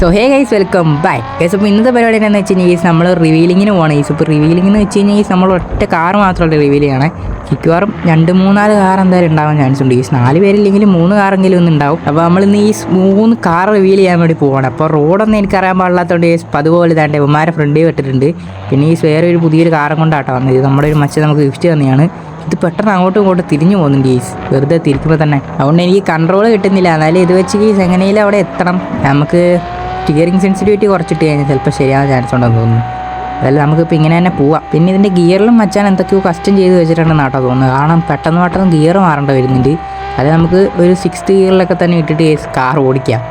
So hey guys welcome bye guys അപ്പോൾ ഇന്നത്തെ പരിപാടി എന്താണെന്ന് വെച്ച് കഴിഞ്ഞാൽ നമ്മൾ റിവീലിങ്ങിന് പോകണം ഗൈസ് ഇപ്പോൾ റിവീലിംഗ് എന്ന് വെച്ച് കഴിഞ്ഞാൽ നമ്മൾ ഒറ്റ കാർ മാത്രമല്ല റിവീൽ ചെയ്യണേ. മിക്കവാറും രണ്ട് മൂന്നാൽ കാർ എന്തായാലും ഉണ്ടാവാൻ ചാൻസ് ഉണ്ട് ഗൈസ് നാല് പേരില്ലെങ്കിൽ മൂന്ന് കാറെങ്കിലും ഒന്ന് ഉണ്ടാവും. അപ്പോൾ നമ്മൾ ഇന്ന് ഈ മൂന്ന് കാർ റിവീൽ ചെയ്യാൻ വേണ്ടി പോകണം അപ്പോൾ റോഡൊന്നും എനിക്ക് അറിയാൻ പാടില്ലാത്തതുകൊണ്ട് ഗൈസ് അതുപോലെ തന്നെ ഉമ്മാരെ ഫ്രണ്ടിൽ വിട്ടിട്ടുണ്ട് പിന്നെ ഈ വേറെ ഒരു പുതിയൊരു കാറും കൊണ്ടാട്ടോ വന്നത്. നമ്മുടെ ഒരു മച്ച നമുക്ക് ഗിഫ്റ്റ് തന്നെയാണ്. ഇത് പെട്ടെന്ന് അങ്ങോട്ടും ഇങ്ങോട്ടും തിരിഞ്ഞു പോകുന്നുണ്ട് ഗീസ് വെറുതെ തിരിക്കുമ്പോൾ തന്നെ. അതുകൊണ്ട് എനിക്ക് കൺട്രോൾ കിട്ടുന്നില്ല. എന്നാലും ഇത് വെച്ച് ഗീസ് എങ്ങനെയും അവിടെ എത്തണം. നമുക്ക് സ്റ്റിയറിംഗ് സെൻസിറ്റിവിറ്റി കുറച്ചിട്ട് കഴിഞ്ഞാൽ ചിലപ്പോൾ ശരിയാകാൻ ചാൻസ് ഉണ്ടെന്ന് തോന്നുന്നു. അതായത് നമുക്കിപ്പോൾ ഇങ്ങനെ തന്നെ പോവാം. പിന്നെ ഇതിന്റെ ഗിയറിലും മച്ചാൻ എന്തൊക്കെയോ കസ്റ്റം ചെയ്ത് വെച്ചിട്ടുണ്ടെന്ന് കേട്ടോ തോന്നുന്നു കാരണം പെട്ടെന്ന് പെട്ടെന്ന് ഗിയർ മാറേണ്ടി വരുന്നുണ്ട്. അത് നമുക്ക് ഒരു സിക്സ്ത് ഗിയറിലൊക്കെ തന്നെ ഇട്ടിട്ട് കാർ ഓടിക്കാം.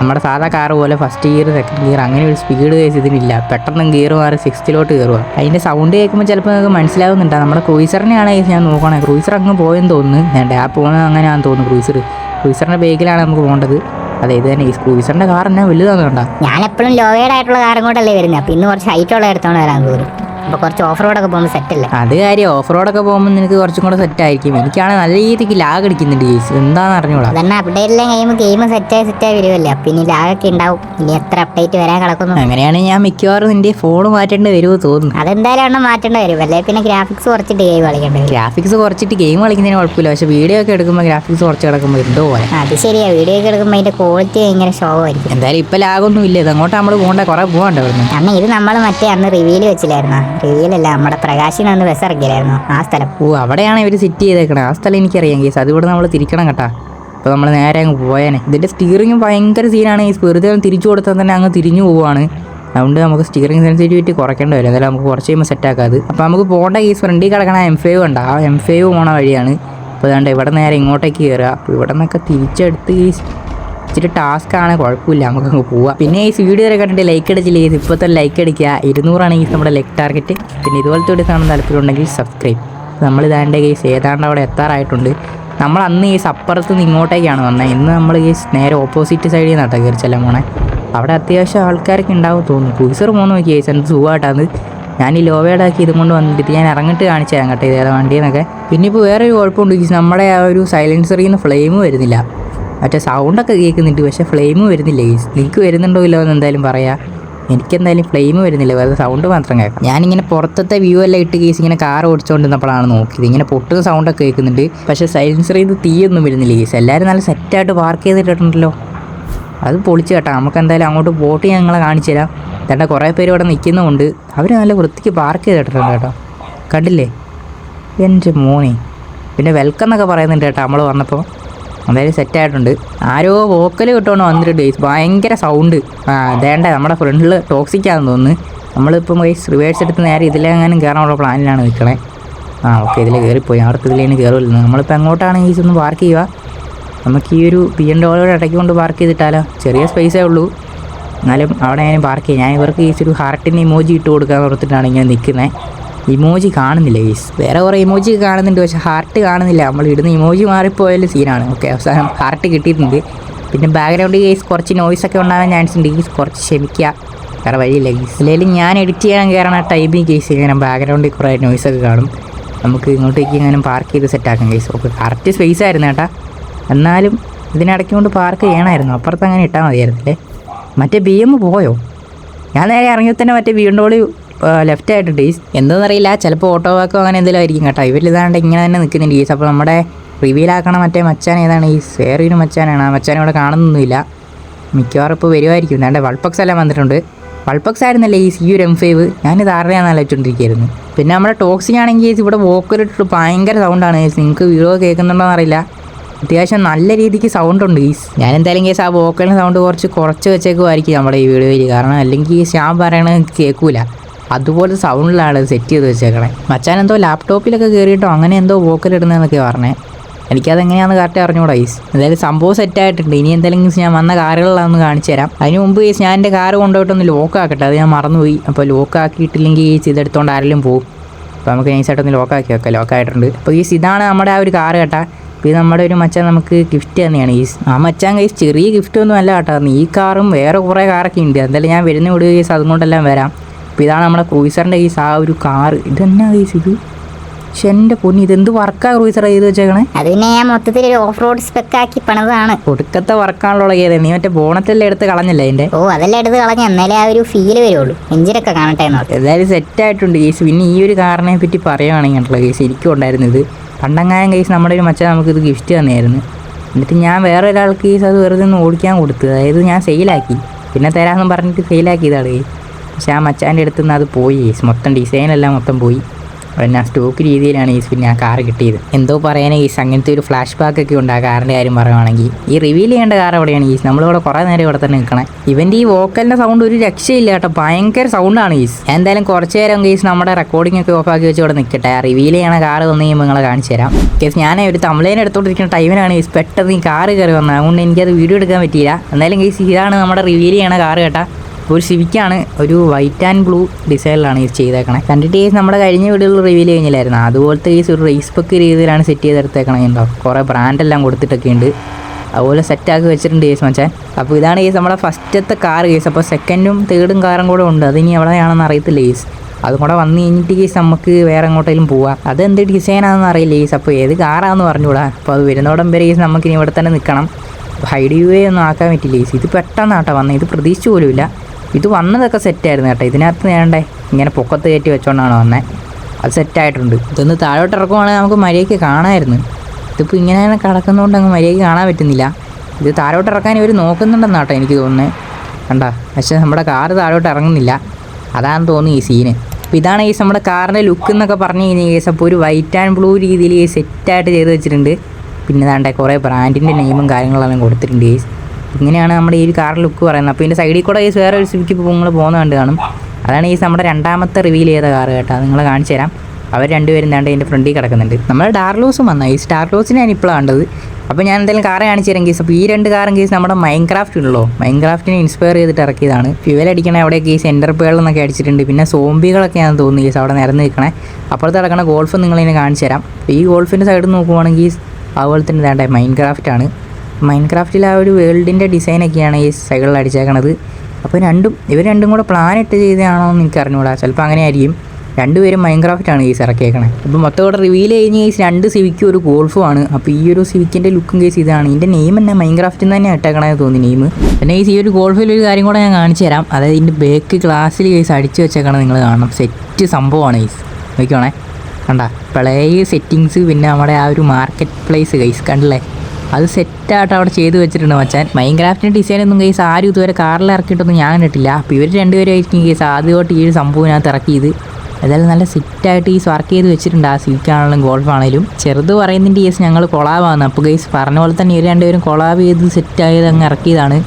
നമ്മുടെ സാധാ കാർ പോലെ ഫസ്റ്റ് ഗിയർ സെക്കൻഡ് ഗിയർ അങ്ങനെ ഒരു സ്പീഡ് കേസ് ഇതിനില്ല. പെട്ടെന്ന് ഗിയർ മാറി സിക്സ്ത്തിലോട്ട് കയറുക അതിന്റെ സൗണ്ട് കേൾക്കുമ്പോൾ ചിലപ്പോൾ നിങ്ങൾക്ക് മനസ്സിലാവുന്നുണ്ട്. നമ്മുടെ ക്രൂയിസറിനെയാണ് ഞാൻ നോക്കണേ. ക്രൂയിസർ അങ്ങ് പോയെന്ന് തോന്നുന്നു. ഞാൻ ആ പോകുന്നത് അങ്ങനെയാണെന്ന് തോന്നുന്നു ക്രൂയിസർ ക്രൂയിസറിന്റെ ബേക്കിലാണ് നമുക്ക് പോകേണ്ടത്. അതെ ഇത് തന്നെ ഈ ക്രൂയിസറിന്റെ കാർ തന്നെ വലുതാണ് കണ്ട. ഞാൻ എപ്പോഴും ലോവേഡ് ആയിട്ടുള്ള കാറും കൊണ്ടല്ലേ വരുന്നത് അപ്പൊ ഇന്ന് കുറച്ച് ഹൈറ്റ് ഉള്ള എടുത്തോണ്ട് വരാൻ തോന്നും അപ്പൊ കുറച്ച് ഓഫ് റോഡൊക്കെ പോകുമ്പോൾ സെറ്റ് അല്ലേ അത് കാര്യം ഓഫ് റോഡൊക്കെ പോകുമ്പോൾ നിനക്ക് കുറച്ചും കൂടെ സെറ്റ് ആയിരിക്കും എനിക്കാണെങ്കിൽ നല്ല രീതിക്ക് ലാഗ് അടിക്കുന്നുണ്ട് കേസ് എന്താണെന്ന് അറിഞ്ഞൂടാ. അതന്നെ അപ്ഡേറ്റ് എല്ലാം കഴിയുമ്പോൾ ഗെയിം സെറ്റ് ആയി വരുമല്ലേ അപ്പൊ ഇനി ലാഗൊക്കെ ഉണ്ടാവും. ഇനി എത്ര അപ്ഡേറ്റ് വരാൻ കിടക്കുന്നു. അങ്ങനെയാണ് ഞാൻ മിക്കവാറും നിന്റെ ഫോൺ മാറ്റേണ്ടി വരുമോ തോന്നുന്നു. അതെന്തായാലും എണ്ണം മാറ്റേണ്ടി വരും. അല്ലേ പിന്നെ ഗ്രാഫിക്സ് കുറച്ചിട്ട് ഗെയിം കളിക്കേണ്ടി വരും. ഗ്രാഫിക്സ് കുറച്ചിട്ട് ഗെയിം കളിക്കുന്നതിന് കുഴപ്പമില്ല. പക്ഷേ വീഡിയോ ഒക്കെ എടുക്കുമ്പോൾ ഗ്രാഫിക്സ് കുറച്ച് കിടക്കുമ്പോൾ എന്തോ പോലെ. അത് ശരിയാ. വീഡിയോ ഒക്കെ എടുക്കുമ്പോൾ അതിന്റെ ക്വാളിറ്റി ഭയങ്കര ഷോ ആയിരിക്കും. എന്തായാലും ഇപ്പം ലാഗൊന്നും ഇല്ല. ഇത് അങ്ങോട്ട് നമ്മൾ പോകണ്ട കുറേ പോകണ്ട അന്ന് ഇത് നമ്മൾ മറ്റേ അന്ന് റിവ്യൂൽ വെച്ചില്ലായിരുന്നോ? റിവീലല്ല നമ്മുടെ പ്രകാശിനൊന്ന് ബസ് ഇറക്കിയില്ലായിരുന്നു ആ സ്ഥലം. ഓ അവിടെയാണ് ഇവർ സിറ്റ് ചെയ്തേക്കണേ. ആ സ്ഥലം എനിക്കറിയാം കേസ് അതുകൂടെ നമ്മൾ തിരിക്കണം കേട്ടാ. അപ്പോൾ നമ്മൾ നേരെ അങ്ങ് പോയേനെ. ഇതിന്റെ സ്റ്റിയറിങ്ങും ഭയങ്കര സീനാണ് ഈ വെറുതെ തിരിച്ചു കൊടുത്താൽ തന്നെ അങ്ങ് തിരിഞ്ഞു പോവുകയാണ് അതുകൊണ്ട് നമുക്ക് സ്റ്റിയറിംഗ് സെൻസിറ്റിവിറ്റി കുറയ്ക്കേണ്ടി വരും. എന്തായാലും നമുക്ക് കുറച്ച് കഴിയുമ്പോൾ സെറ്റാക്കാത് അപ്പോൾ നമുക്ക് പോകേണ്ട കേസ് ഫ്രണ്ടിൽ കിടക്കണ എം ഫൈവ് ഉണ്ട് ആ എം ഫൈവ് പോണ വഴിയാണ്. അപ്പോൾ അതുകൊണ്ട് ഇവിടെ നേരെ ഇങ്ങോട്ടേക്ക് കയറുക അപ്പോൾ ഇവിടെ നിന്നൊക്കെ തിരിച്ചെടുത്ത് ഈ ഇച്ചിരി ടാസ്ക് ആണ് കുഴപ്പമില്ല നമുക്ക് അങ്ങ് പോവാം. പിന്നെ ഈ വീഡിയോ വരെ കണ്ടിട്ട് ലൈക്ക് അടിച്ചില്ലേ ഇപ്പോൾ തന്നെ ലൈക്ക് അടിക്കുക ഇരുന്നൂറാണ് ഈ നമ്മുടെ ലൈക്ക് ടാർഗറ്റ് പിന്നെ ഇതുപോലത്തെ വീഡിയോസ് കാണാൻ താല്പര്യമുണ്ടെങ്കിൽ സബ്സ്ക്രൈബ് നമ്മൾ ഇതാണ്ട് കേസ് ഏതാണ്ട് അവിടെ എത്താറായിട്ടുണ്ട്. നമ്മൾ അന്ന് ഈ അപ്പുറത്ത് നിന്ന് ഇങ്ങോട്ടേക്കാണ് വന്നത് ഇന്ന് നമ്മൾ ഈ നേരെ ഓപ്പോസിറ്റ് സൈഡിൽ നിന്നാട്ടോ കയറി ചെല്ലാൻ പോണേ. അവിടെ അത്യാവശ്യം ആൾക്കാരൊക്കെ ഉണ്ടാവും തോന്നുന്നു. കുയിസർ പോകുന്ന നോക്കി കേസ് എന്ത് സുഖമായിട്ടാണ്. ഞാൻ ഈ ലോവേഡാക്കി ഇതും കൊണ്ട് വന്നിട്ട് ഞാൻ ഇറങ്ങിട്ട് കാണിച്ചു തരാം കേട്ടോ ഇതേതാ വണ്ടിയെന്നൊക്കെ. പിന്നെ ഇപ്പോൾ വേറൊരു ഒരു കുഴപ്പമുണ്ട് നമ്മുടെ ആ ഒരു സൈലൻസറിൽ നിന്ന് ഫ്ലെയിം വരുന്നില്ല. മറ്റേ സൗണ്ടൊക്കെ കേൾക്കുന്നുണ്ട് പക്ഷേ ഫ്ലെയിം വരുന്നില്ല? നിങ്ങൾക്ക് വരുന്നുണ്ടോ ഇല്ലോ എന്ന് എന്തായാലും പറയാം. എനിക്കെന്തായാലും ഫ്ലെയിം വരുന്നില്ല വെറുതെ സൗണ്ട് മാത്രം കേൾക്കാം. ഞാനിങ്ങനെ പുറത്തത്തെ വ്യൂ എല്ലാം ഇട്ട് കേസ് ഇങ്ങനെ കാർ ഓടിച്ചുകൊണ്ടിരുന്നപ്പോഴാണ് നോക്കിയത്. ഇങ്ങനെ പൊട്ടുന്ന സൗണ്ടൊക്കെ കേൾക്കുന്നുണ്ട് പക്ഷേ സൈലൻസർ നിന്ന് തീയൊന്നും വരുന്നില്ല. കേസ് എല്ലാവരും നല്ല സെറ്റായിട്ട് പാർക്ക് ചെയ്തിട്ടുണ്ടല്ലോ. അത് പൊളിച്ച് കേട്ടോ. നമുക്ക് എന്തായാലും അങ്ങോട്ട് ബോട്ട് ഞങ്ങളെ കാണിച്ചു തരാം. തേണ്ട കുറേ പേര് ഇവിടെ നിൽക്കുന്നുമുണ്ട്. അവർ നല്ല വൃത്തിക്ക് പാർക്ക് ചെയ്തിട്ടുണ്ട് കേട്ടോ. കണ്ടില്ലേ? എന്റെ മോനെ. പിന്നെ വെൽക്കം എന്നൊക്കെ പറയുന്നുണ്ട് കേട്ടോ നമ്മൾ വന്നപ്പോൾ. എന്തായാലും സെറ്റായിട്ടുണ്ട് ആരോ വോക്കൽ കിട്ടുകൊണ്ട് വന്നിട്ടുണ്ട്. guys. ഭയങ്കര സൗണ്ട് അതേണ്ട നമ്മുടെ ഫ്രണ്ടിൽ ടോക്സിക്കാന്ന് തോന്നുന്നു. നമ്മളിപ്പം ഗൈസ് റിവേഴ്സ് എടുത്ത് നേരെ ഇതിലെങ്ങാനും കയറാനുള്ള പ്ലാനിലാണ് നിൽക്കണേ. ആ ഓക്കെ ഇതിൽ കയറിപ്പോയി അവർക്ക് ഇതിലേന് കയറില്ല നമ്മളിപ്പോൾ എങ്ങോട്ടാണ് ഈ ഒന്ന് പാർക്ക് ചെയ്യുക? നമുക്ക് ഈ ഒരു പി എൻ ഡോളോട് ഇടയ്ക്ക് കൊണ്ട് പാർക്ക് ചെയ്തിട്ടാലോ? ചെറിയ സ്പേസേ ഉള്ളൂ. എന്നാലും അവിടെ ഞാൻ പാർക്ക് ചെയ്യാം. ഞാൻ ഇവർക്ക് ഈ ഒരു ഹാർട്ടിന്റെ ഇമോജി ഇട്ട് കൊടുക്കാൻ ഓർത്തിട്ടാണ് ഇങ്ങനെ നിൽക്കുന്നത് ഇമോജി കാണുന്നില്ല ഗീസ് വേറെ കുറേ ഇമോജി കാണുന്നുണ്ട് പക്ഷേ ഹാർട്ട് കാണുന്നില്ല. നമ്മൾ ഇടുന്ന ഇമോജി മാറിപ്പോയാലും സീനാണ് ഓക്കെ അവസാനം ഹാർട്ട് കിട്ടിയിട്ടുണ്ട്. പിന്നെ ബാക്ക്ഗ്രൗണ്ട് കേസ് കുറച്ച് നോയ്സ് ഒക്കെ ഉണ്ടാകാൻ ചാൻസ് ഉണ്ട്. ഗീസ് കുറച്ച് ക്ഷമിക്കുക. വേറെ വഴിയില്ല ഗീസ് അല്ലെങ്കിൽ ഞാൻ എഡിറ്റ് ചെയ്യാൻ കയറണ ടൈമിങ് കേസ് ഇങ്ങനെ ബാക്ക്ഗ്രൗണ്ടിൽ കുറേ നോയ്സ് ഒക്കെ കാണും. നമുക്ക് ഇങ്ങോട്ടേക്ക് ഇങ്ങനെ പാർക്ക് ചെയ്ത് സെറ്റാക്കാം കേസ് ഓക്കെ കറക്റ്റ് സ്പേസ് ആയിരുന്നു കേട്ടാ. എന്നാലും ഇതിനിടയ്ക്ക് കൊണ്ട് പാർക്ക് ചെയ്യണമായിരുന്നു. അപ്പുറത്ത് അങ്ങനെ ഇട്ടാൽ മതിയായിരുന്നില്ലേ? മറ്റേ ബി എം പോയോ? ഞാൻ നേരെ ഇറങ്ങി തന്നെ മറ്റേ വീണ്ടോട് ലെഫ്റ്റ് ആയിട്ട് ഡീസ് എന്താണെന്നറിയില്ല ചിലപ്പോൾ ഓട്ടോ വാക്കോ അങ്ങനെ എന്തെങ്കിലും ആയിരിക്കും കേട്ടോ. ഇവരിൽ ഇതാണ്ട് ഇങ്ങനെ തന്നെ നിൽക്കുന്നുണ്ട് ഈസ് അപ്പോൾ നമ്മുടെ റിവീലാക്കണ മറ്റേ മച്ചാൻ ഏതാണ്? ഈ വേറൊരു മച്ചാനാണ്. ആ മച്ചാൻ ഇവിടെ കാണുന്നൊന്നുമില്ല. മിക്കവാറും ഇപ്പോൾ വരുമായിരിക്കും എന്താണ്ട് വൾപ്പക്സ് എല്ലാം വന്നിട്ടുണ്ട്. വൾപ്പക്സ് ആയിരുന്നല്ലേ ഈ സി ഒരു എം ഫൈവ് ഞാനിത് ആരുടെയാണെന്ന് ആലോചിച്ചുകൊണ്ടിരിക്കുകയായിരുന്നു പിന്നെ നമ്മുടെ ടോക്സിക് ആണെങ്കിൽ ഇവിടെ വോക്കലിട്ട് ഭയങ്കര സൗണ്ടാണ് നിങ്ങൾക്ക് വീഡിയോ കേൾക്കുന്നുണ്ടോ എന്നറിയില്ല. അത്യാവശ്യം നല്ല രീതിക്ക് സൗണ്ട് ഉണ്ട് ഈ ഞാൻ എന്തായാലും കേസ് ആ വോക്കലിന് സൗണ്ട് കുറച്ച് കുറച്ച് വെച്ചേക്കുമായിരിക്കും നമ്മുടെ ഈ വീഡിയോയിൽ കാരണം അല്ലെങ്കിൽ ശ്യാം പറയണത് കേൾക്കൂല. അതുപോലെ സൗണ്ടിലാണ് സെറ്റ് ചെയ്ത് വെച്ചേക്കണേ. മച്ചാൻ എന്തോ ലാപ്ടോപ്പിലൊക്കെ കയറിയിട്ടോ അങ്ങനെ എന്തോ വോക്കൽ ഇടുന്നതെന്നൊക്കെ പറഞ്ഞേ. എനിക്കതെങ്ങനെയാണെന്ന് കറക്റ്റ് അറിഞ്ഞുകൂടാ ഈസ്. എന്തായാലും സംഭവം സെറ്റായിട്ടുണ്ട് ഇനി എന്തെങ്കിലും ഞാൻ വന്ന കാറുകളിലാണെന്ന് കാണിച്ചു തരാം. അതിന് മുമ്പ് ഈസ് ഞാൻ എന്റെ കാറ് കൊണ്ടുപോയിട്ടൊന്ന് ലോക്ക് ആക്കട്ടെ. അത് ഞാൻ മറന്നുപോയി. അപ്പോൾ ലോക്ക് ആക്കിയിട്ടില്ലെങ്കിൽ ഈസ് ഇതെടുത്തോണ്ട് ആരെങ്കിലും പോകും അപ്പോൾ നമുക്ക് നൈസായിട്ടൊന്ന് ലോക്ക് ആക്കി വെക്കാം. ലോക്ക് ആയിട്ടുണ്ട്. അപ്പോൾ ഈസ് ഇതാണ് നമ്മുടെ ആ ഒരു കാറ് കേട്ടാ. ഇത് നമ്മുടെ ഒരു മച്ചാൻ നമുക്ക് ഗിഫ്റ്റ് തന്നെയാണ് ഈ ആ മച്ചാൻ കൈസ് ചെറിയ ഗിഫ്റ്റ് ഒന്നും അല്ല കേട്ടോ. ഈ കാറും വേറെ കുറേ കാറൊക്കെ ഉണ്ട്. എന്തായാലും ഞാൻ വരുന്ന വിടുക കേസ് അതുകൊണ്ടെല്ലാം വരാം. അപ്പോൾ ഇതാണ് നമ്മുടെ ക്രൂയിസറിന്റെ കേസ് ആ ഒരു കാറ് ഇതെന്നാ കേസ് ഇത്? പക്ഷെ എന്റെ പൊന്നി ഇതെന്ത് വർക്കാ ക്രൂയിസർ ചെയ്ത് വെച്ചേക്കണേ? അത് പിന്നെ ഞാൻ മൊത്തത്തിൽ ഒരു ഓഫ് റോഡ് സ്പെക്കാക്കി പണിതാണ്. ഒടുക്കത്തെ വർക്കാണല്ലോ ചെയ്തത് നീ മറ്റേ ബോണത്തെല്ലാം എടുത്ത് കളഞ്ഞല്ലേ അതിന്റെ ഓ അതെല്ലാം എടുത്ത് കളഞ്ഞ. എന്നാലേ ആ ഒരു ഫീൽ വരുള്ളൂ. എഞ്ചിനൊക്കെ കാണട്ടെ. ഏതായാലും സെറ്റായിട്ടുണ്ട് കേസ് പിന്നെ ഈ ഒരു കാറിനെ പറ്റി പറയുകയാണെങ്കിൽ കേട്ടോ കേസ് എനിക്കും ഉണ്ടായിരുന്നു ഇത്. പണ്ടങ്ങായം കേസ് നമ്മുടെ ഒരു മച്ചാൻ നമുക്കിത് ഗിഫ്റ്റ് തന്നെയായിരുന്നു എന്നിട്ട് ഞാൻ വേറെ ഒരാൾക്ക് കേസ് അത് വെറുതെ ഒന്ന് ഓടിക്കാൻ കൊടുത്തു അതായത് ഞാൻ സെയിലാക്കി പിന്നെ തരാമെന്ന് പറഞ്ഞിട്ട് സെയിലാക്കിയതാണ് കേസ് പക്ഷെ ആ മച്ചാന്റെ അടുത്ത് നിന്ന് അത് പോയി. മൊത്തം ഡിസൈനെല്ലാം മൊത്തം പോയി. പിന്നെ സ്റ്റോക്ക് രീതിയിലാണ് ഈ പിന്നെ ആ കാർ കിട്ടിയത്. എന്തോ പറയാനേ ഈസ് അങ്ങനത്തെ ഒരു ഫ്ലാഷ് ബാക്ക് ഒക്കെ ഉണ്ട് ആ കാറിന്റെ കാര്യം പറയുവാണെങ്കിൽ. ഈ റിവീൽ ചെയ്യേണ്ട കാർ എവിടെയാണ് ഈസ് നമ്മളിവിടെ കുറേ നേരം ഇവിടെ തന്നെ നിൽക്കണേ. ഇവന്റെ ഈ വോക്കലിന്റെ സൗണ്ട് ഒരു രക്ഷയില്ല കേട്ടോ. ഭയങ്കര സൗണ്ടാണ് ഈസ് എന്തായാലും കുറച്ച് നേരം ഈസ് നമ്മുടെ റെക്കോർഡിംഗ് ഒക്കെ ഓഫാക്കി വെച്ച് ഇവിടെ നിൽക്കട്ടെ. ആ റിവീൽ ചെയ്യണ കാർ വന്നു കഴിയുമ്പോൾ നിങ്ങളെ കാണിച്ചു തരാം. കേസ് ഞാൻ ഒരു തമിഴേനെ എടുത്തോണ്ടിരിക്കുന്ന ടൈമിനാണ് ഈസ് പെട്ടെന്ന് ഈ കാറ് കയറി വന്നത്. അതുകൊണ്ട് എനിക്കത് വീഡിയോ എടുക്കാൻ പറ്റിയില്ല. എന്തായാലും കേസ് ഇതാണ് നമ്മുടെ റിവീൽ ചെയ്യണ കാർ കേട്ടാ. ഒരു സിവിക്കാണ് ഒരു വൈറ്റ് ആൻഡ് ബ്ലൂ ഡിസൈനിലാണ് ഇത് ചെയ്തേക്കണേ. കണ്ടിട്ട് ഈ നമ്മുടെ കഴിഞ്ഞ വീഡിയോയിൽ റിവീൽ കഴിഞ്ഞില്ലായിരുന്നു അതുപോലത്തെ ഈ ഒരു റേസ് ബക്ക് രീതിയിലാണ് സെറ്റ് ചെയ്തെടുത്തേക്കണേ ഉണ്ടോ കുറേ ബ്രാൻഡെല്ലാം കൊടുത്തിട്ടൊക്കെ ഉണ്ട്. അതുപോലെ സെറ്റാക്കി വെച്ചിട്ടുണ്ട് കേസ് മച്ചാൻ. അപ്പോൾ ഇതാണ് കേസ് നമ്മുടെ ഫസ്റ്റത്തെ കാർ കേസ് അപ്പോൾ സെക്കൻഡും തേർഡും കാറും കൂടെ ഉണ്ട്. അതിനി എവിടെയാണെന്ന് അറിയത്തില്ല കേസ് അതും കൂടെ വന്ന് കഴിഞ്ഞിട്ട് കേസ് നമുക്ക് വേറെ എങ്ങോട്ടേലും പോവാം. അതെന്ത് ഡിസൈനാണെന്ന് അറിയില്ല കേസ് അപ്പോൾ ഏത് കാറാണെന്ന് പറഞ്ഞുകൂടാ. അപ്പോൾ അത് വരുന്നോടം വരെ കേസ് നമുക്കിനി ഇവിടെ തന്നെ നിൽക്കണം ഹൈഡ് യു എ ഒന്നും ആക്കാൻ പറ്റില്ല കേസ് ഇത് പെട്ടെന്നാട്ടോ വന്നത് ഇത് പ്രതീക്ഷിച്ചു പോലുമില്ല. ഇത് വന്നതൊക്കെ സെറ്റായിരുന്നു കേട്ടോ. ഇതിനകത്ത് വേണ്ടേ ഇങ്ങനെ പൊക്കത്ത് കയറ്റി വെച്ചോണ്ടാണ് വന്നത് അത് സെറ്റായിട്ടുണ്ട് ഇതൊന്ന് താഴോട്ട് ഇറക്കുവാണെങ്കിൽ നമുക്ക് മര്യാദയ്ക്ക് കാണാമായിരുന്നു ഇതിപ്പോൾ ഇങ്ങനെ കിടക്കുന്നതുകൊണ്ട് അങ്ങ് മര്യാദയ്ക്ക് കാണാൻ പറ്റുന്നില്ല. ഇത് താഴോട്ട് ഇറക്കാൻ ഇവർ നോക്കുന്നുണ്ടെന്ന് കേട്ടോ എനിക്ക് തോന്നുന്നത് കണ്ട പക്ഷേ നമ്മുടെ കാറ് താഴോട്ട് ഇറങ്ങുന്നില്ല. അതാണ് തോന്നുന്നു ഈ സീന് അപ്പോൾ ഇതാണ് ഈ നമ്മുടെ കാറിന്റെ ലുക്ക് എന്നൊക്കെ പറഞ്ഞു കഴിഞ്ഞാൽ കേസ് അപ്പോൾ ഒരു വൈറ്റ് ആൻഡ് ബ്ലൂ രീതിയിൽ സെറ്റായിട്ട് ചെയ്ത് വെച്ചിട്ടുണ്ട്. പിന്നെ ദാണ്ടെ കുറേ ബ്രാൻഡിന്റെ നെയിമും കാര്യങ്ങളെല്ലാം കൊടുത്തിട്ടുണ്ട് കേസ് ഇങ്ങനെയാണ് നമ്മുടെ ഈ ഒരു കാർ ലുക്ക് പറയുന്നത്. അപ്പോൾ ഇതിന്റെ സൈഡിൽ കൂടെ ഈ വേറെ ഒരു സ്വിക്ക് ഇപ്പോൾ നിങ്ങൾ പോകുന്ന കണ്ട് കാണും. അതാണ് ഈ നമ്മുടെ രണ്ടാമത്തെ റിവീൽ ചെയ്ത കാർ കേട്ടോ. നിങ്ങൾ കാണിച്ചു തരാം. അവർ രണ്ടുപേരും ദാണ്ട് ഇതിന്റെ ഫ്രണ്ടിൽ കിടക്കുന്നുണ്ട്. നമ്മുടെ ഡാർലോസും വന്ന. ഈ സ്റ്റാർലോസിനെ ഞാൻ ഇപ്പോഴാണ് കണ്ടത്. അപ്പോൾ ഞാൻ എന്തായാലും കാറ് കാണിച്ചു തരാം കേസ് അപ്പോൾ ഈ രണ്ട് കാറും കേസ് നമ്മുടെ മൈൻക്രാഫ്റ്റ് ഉള്ളോ മൈൻക്രാഫ്റ്റിനെ ഇൻസ്പയർ ചെയ്തിട്ട് ഇറക്കിയതാണ്. ഫ്യുവൽ അടിക്കണ അവിടെ കേസ് എന്റർ പേൾ എന്നൊക്കെ അടിച്ചിട്ടുണ്ട്. പിന്നെ സോംബികളൊക്കെയാണെന്ന് തോന്നുന്നു കേസ് അവിടെ നിരന്ന് നിൽക്കണേ. അപ്പുറത്ത് കിടക്കണ ഗോൾഫ് നിങ്ങളിതിനെ കാണിച്ചു തരാം. ഈ ഗോൾഫിന്റെ സൈഡിൽ നോക്കുവാണെങ്കിൽ അതുപോലെ തന്നെ വേണ്ട മൈൻക്രാഫ്റ്റ് ആണ്. മൈൻക്രാഫ്റ്റിൽ ആ ഒരു വേൾഡിന്റെ ഡിസൈനൊക്കെയാണ് ഈ സൈകളിൽ അടിച്ചേക്കണത്. അപ്പോൾ രണ്ടും ഇവർ രണ്ടും കൂടെ പ്ലാൻ ഇട്ട് ചെയ്തതാണോ എന്ന് എനിക്ക് അറിഞ്ഞുകൂടാ ചിലപ്പോൾ അങ്ങനെ ആയിരിക്കും രണ്ടുപേരും മൈൻക്രാഫ്റ്റ് ആണ് കേസ് ഇറക്കിയേക്കണേ അപ്പോൾ മൊത്തം ഇവിടെ റിവീൽ കഴിഞ്ഞ് കേസ് രണ്ട് സിവിക്കും ഒരു ഗോൾഫും ആണ്. അപ്പോൾ ഈ ഒരു സിവിക്കിന്റെ ലുക്കും കേസ് ഇതാണ്. ഇതിന്റെ നെയിം തന്നെ മൈൻക്രാഫ്റ്റിൽ നിന്ന് തന്നെ ഇട്ടേക്കണമെന്ന് തോന്നി നെയിം പിന്നെ കേസ് ഈ ഒരു ഗോൾഫിൽ ഒരു കാര്യം കൂടെ ഞാൻ കാണിച്ചു തരാം. അതായത് ഇതിന്റെ ബേക്ക് ഗ്ലാസ്സിൽ കേസ് അടിച്ച് വെച്ചേക്കണം നിങ്ങൾ കാണണം. സെറ്റ് സംഭവമാണ് കേസ് നോക്കിക്കോണേ. കണ്ട? പ്ലേ സെറ്റിങ്സ് പിന്നെ നമ്മുടെ ആ ഒരു മാർക്കറ്റ് പ്ലേസ് കൈസ് കണ്ടില്ലേ? അത് സെറ്റായിട്ട് അവിടെ ചെയ്ത് വെച്ചിട്ടുണ്ട് മച്ചാൻ. മൈൻക്രാഫ്റ്റിന്റെ ഡിസൈൻ ഒന്നും കേസ് ആരും ഇതുവരെ കാറിൽ ഇറക്കിയിട്ടൊന്നും ഞാൻ കണ്ടിട്ടില്ല. അപ്പോൾ ഇവർ രണ്ടുപേരായിരിക്കും കേസ് ആദ്യമായിട്ട് ഈ ഒരു സംഭവം ഇതിനകത്ത് ഇറക്കിയത്. ഏതായാലും നല്ല സെറ്റായിട്ട് ഈ വർക്ക് ചെയ്ത് വെച്ചിട്ടുണ്ട് ആ സിൽക്കാണെങ്കിലും ഗോൾഫാണെങ്കിലും ചെറുത് പറയുന്നതിന്റെ കേസ് ഞങ്ങൾ കൊളാബാണ് അപ്പോൾ കേസ് പറഞ്ഞ പോലെ തന്നെ ഇവർ രണ്ടുപേരും കൊളാബ് ചെയ്ത് സെറ്റായത് അങ്ങ് ഇറക്കിയതാണ്.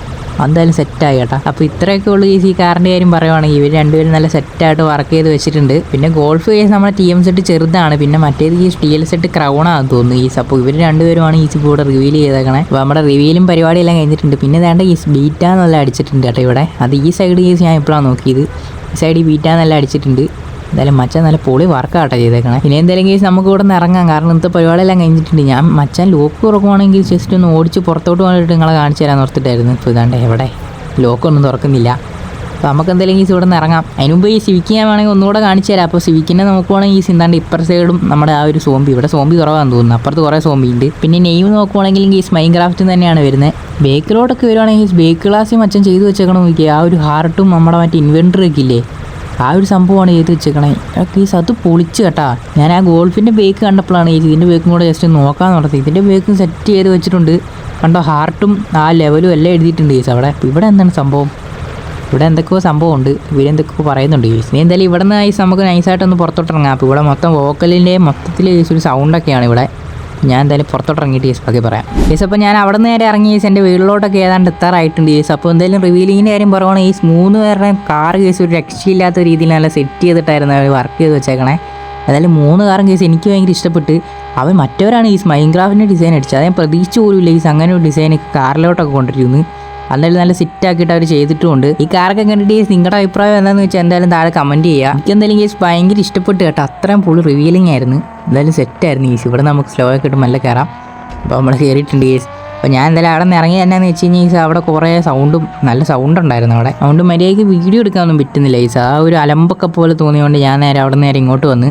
എന്തായാലും സെറ്റായി കേട്ടോ. അപ്പോൾ ഇത്രയൊക്കെ ഉള്ളൂ ഈ ഈ കാറിന്റെ കാര്യം പറയുവാണെങ്കിൽ. ഇവർ രണ്ടുപേരും നല്ല സെറ്റായിട്ട് വർക്ക് ചെയ്ത് വെച്ചിട്ടുണ്ട്. പിന്നെ ഗോൾഫ് കേസ് നമ്മുടെ ടി എം സെറ്റ് ചെറുതാണ്. പിന്നെ മറ്റേത് ഈ ടി സെറ്റ് സെറ്റ് ക്രൗണാന്ന് തോന്നുന്നു ഈ അപ്പോൾ ഇവർ രണ്ടുപേരുമാണ് ഈ കൂടെ റിവീൽ ചെയ്തേക്കണേ. അപ്പോൾ നമ്മുടെ റിവീലും പരിപാടിയെല്ലാം കഴിഞ്ഞിട്ടുണ്ട്. പിന്നെ വേണ്ട ഈ ബീറ്റ അടിച്ചിട്ടുണ്ട് കേട്ടോ ഇവിടെ. അത് ഈ സൈഡ് കേസ് ഞാൻ ഇപ്പോഴാണ് നോക്കിയത്. ഈ സൈഡ് ബീറ്റ നല്ല അടിച്ചിട്ടുണ്ട്. എന്തായാലും മച്ചാൻ നല്ല പൊളി വർക്കാട്ടോ ചെയ്തേക്കണേ. പിന്നെ എന്തായാലും കേസ് നമുക്ക് ഇവിടെ നിന്ന് ഇറങ്ങാം. കാരണം ഇന്നത്തെ പരിപാടിയെല്ലാം കഴിഞ്ഞിട്ടുണ്ട്. ഞാൻ മച്ചാൻ ലോക്ക് തുറക്കുവാണെങ്കിൽ ജസ്റ്റ് ഒന്ന് ഓടിച്ച് പുറത്തോട്ട് വേണ്ടിയിട്ട് നിങ്ങളെ കാണിച്ചു തരാൻ ഓർത്തിട്ടായിരുന്നു. ഇപ്പോൾ ഇതാണ്ട് എവിടെ? ലോക്കൊന്നും തുറക്കുന്നില്ല. അപ്പോൾ നമുക്ക് എന്തെങ്കിലും ഈ ഇവിടെ നിന്ന് ഇറങ്ങാം. അതിന് മുമ്പ് ഈ സിവിക്ക് ഞാൻ വേണമെങ്കിൽ ഒന്നുകൂടെ കാണിച്ചു തരാം. അപ്പോൾ സിവിക്കിനെ നോക്കുവാണെങ്കിൽ ഈ സിന്താണ്ട് ഇപ്പർ സൈഡും നമ്മുടെ ആ ഒരു സോംബി ഇവിടെ സോംബി കുറവാന്ന് തോന്നുന്നു. അപ്പുറത്ത് കുറേ സോംബി ഉണ്ട്. പിന്നെ നെയ്മ് നോക്കുവാണെങ്കിൽ ഈ മൈൻക്രാഫ്റ്റ് തന്നെയാണ് വരുന്നത്. ബേക്കിലോട്ടൊക്കെ വരുവാണെങ്കിൽ ബേക്ക് ക്ലാസ്സിൽ മച്ചൻ ചെയ്തു വെച്ചേക്കണം നോക്കിയാൽ ആ ഒരു ഹാർട്ടും നമ്മുടെ മറ്റേ ഇൻവെന്റർ ഒക്കെ ഇല്ലേ? ആ ഒരു സംഭവമാണ് എഴുതി വെച്ചേക്കണേ. കേസ് അത് പൊളിച്ച് കേട്ടാ. ഞാൻ ആ ഗോൾഫിന്റെ ബേക്ക് കണ്ടപ്പോഴാണ് ഈ ഇതിന്റെ ബേക്കും കൂടെ ജസ്റ്റ് നോക്കാൻ നടത്തി ഇതിന്റെ ബേക്കും സെറ്റ് ചെയ്ത് വെച്ചിട്ടുണ്ട്. കണ്ടോ ഹാർട്ടും ആ ലെവലും എല്ലാം എഴുതിയിട്ടുണ്ട് കേസ് അവിടെ ഇവിടെ എന്താണ് സംഭവം? ഇവിടെ എന്തൊക്കെയോ സംഭവമുണ്ട്. ഇവരെന്തൊക്കെയോ പറയുന്നുണ്ട് കേസ് ഇനി എന്തായാലും ഇവിടെ നിന്ന് ഐസ് നമുക്ക് നൈസായിട്ടൊന്ന് പുറത്തോട്ടിറങ്ങാം. അപ്പോൾ ഇവിടെ മൊത്തം വോക്കലിന്റെ മൊത്തത്തിൽ ഒരു സൗണ്ടൊക്കെയാണ് ഇവിടെ. ഞാൻ എന്തായാലും പുറത്തോട്ട് ഇറങ്ങിയിട്ട് ഈസ് ബാക്കി പറയാം. ഈസ് അപ്പോൾ ഞാൻ അവിടെ നിന്ന് നേരെ ഇറങ്ങി ഈസ് എന്റെ വീട്ടിലോട്ടൊക്കെ ഏതാണ്ട് എത്താറായിട്ടുണ്ട് ഈസ് അപ്പോൾ എന്തായാലും റിവീലിങ്ങിന്റെ കാര്യം പറയുവാണെങ്കിൽ ഈസ് മൂന്ന് പേരുടെയും കാർ കേസ് ഒരു രക്ഷയില്ലാത്ത രീതിയിൽ നല്ല സെറ്റ് ചെയ്തിട്ടായിരുന്നു അവർ വർക്ക് ചെയ്ത് വെച്ചേക്കണേ. ഏതായാലും മൂന്ന് കാറും കേസ് എനിക്ക് ഭയങ്കര ഇഷ്ടപ്പെട്ട് അവൻ മറ്റവരാണ് ഈ മൈൻക്രാഫ്റ്റിന്റെ ഡിസൈൻ അടിച്ചത്. അത് ഞാൻ പ്രതീക്ഷിച്ചു പോലും ഈസ് അങ്ങനെ ഒരു ഡിസൈൻ കാറിലോട്ടൊക്കെ കൊണ്ടിരിക്കുന്നു എന്തായാലും നല്ല സെറ്റ് ആക്കിയിട്ട് അവർ ചെയ്തിട്ടുമുണ്ട് ഈ കാറൊക്കെ കണ്ടിട്ട് ഈസ് നിങ്ങളുടെ അഭിപ്രായം എന്താണെന്ന് വെച്ചാൽ എന്തായാലും താഴെ കമന്റ് ചെയ്യുക. എനിക്ക് എന്തായാലും കേസ് ഭയങ്കര ഇഷ്ടപ്പെട്ട് കേട്ടോ. അത്രയും ഫുൾ റിവീലിംഗ് ആയിരുന്നു. എന്തായാലും സെറ്റായിരുന്നു ഈസി ഇവിടെ നമുക്ക് സ്ലോ ഒക്കെ ഇട്ട് മെല്ലെ കയറാം അപ്പോൾ നമ്മൾ കയറിയിട്ടുണ്ട് ഈസ് അപ്പോൾ ഞാൻ എന്തായാലും അവിടെ നിന്ന് ഇറങ്ങി എന്നാന്ന് വെച്ച് കഴിഞ്ഞാൽ ഈസ് അവിടെ കുറേ സൗണ്ടും നല്ല സൗണ്ട് ഉണ്ടായിരുന്നു അവിടെ. അതുകൊണ്ട് മര്യാദയ്ക്ക് വീഡിയോ എടുക്കാനൊന്നും പറ്റുന്നില്ല ഈസ് ആ ഒരു അലമ്പൊക്കെ പോലെ തോന്നിയതുകൊണ്ട് ഞാൻ നേരെ അവിടെ നിന്ന് നേരെ ഇങ്ങോട്ട് വന്ന്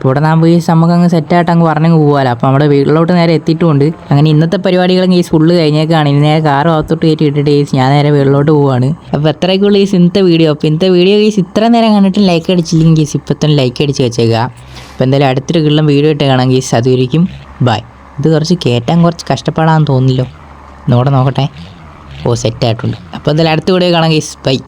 അപ്പോൾ ഇവിടെ നാം പോയി നമുക്ക് അങ്ങ് സെറ്റായിട്ട് അങ്ങ് പറഞ്ഞങ്ങ് പോകാമല്ലോ അപ്പോൾ നമ്മുടെ വീട്ടിലോട്ട് നേരെ എത്തിയിട്ടുമുണ്ട് അങ്ങനെ ഇന്നത്തെ പരിപാടികളും ഈ ഫുള്ള് കഴിഞ്ഞേക്കാണ്. ഇനി നേരെ കാർ അകത്തോട്ട് കയറ്റി ഇട്ടിട്ട് ഈ ഞാൻ നേരെ വീട്ടിലോട്ട് പോവാണ്. അപ്പോൾ എത്രയൊക്കെയുള്ള ഈ ഇന്നത്തെ വീഡിയോ അപ്പോൾ ഇന്നത്തെ വീഡിയോ ഈ ഇത്ര നേരം കണ്ടിട്ട് ലൈക്ക് അടിച്ചില്ലെങ്കിൽ ഗീസ് ഇപ്പം തന്നെ ലൈക്ക് അടിച്ച് വെച്ചേക്കുക അപ്പോൾ എന്തായാലും അടുത്തൊരു കിള്ളം വീഡിയോ ഇട്ട് കാണാം ഗീസ് അതുവരിക്കും ബൈ ഇത് കുറച്ച് കയറ്റാൻ കുറച്ച് കഷ്ടപ്പാടാന്ന് തോന്നില്ലോ നോടെ നോക്കട്ടെ. ഓ സെറ്റായിട്ടുണ്ട് അപ്പോൾ എന്തായാലും അടുത്ത വീഡിയോ കാണാം ഗീസ് ബൈ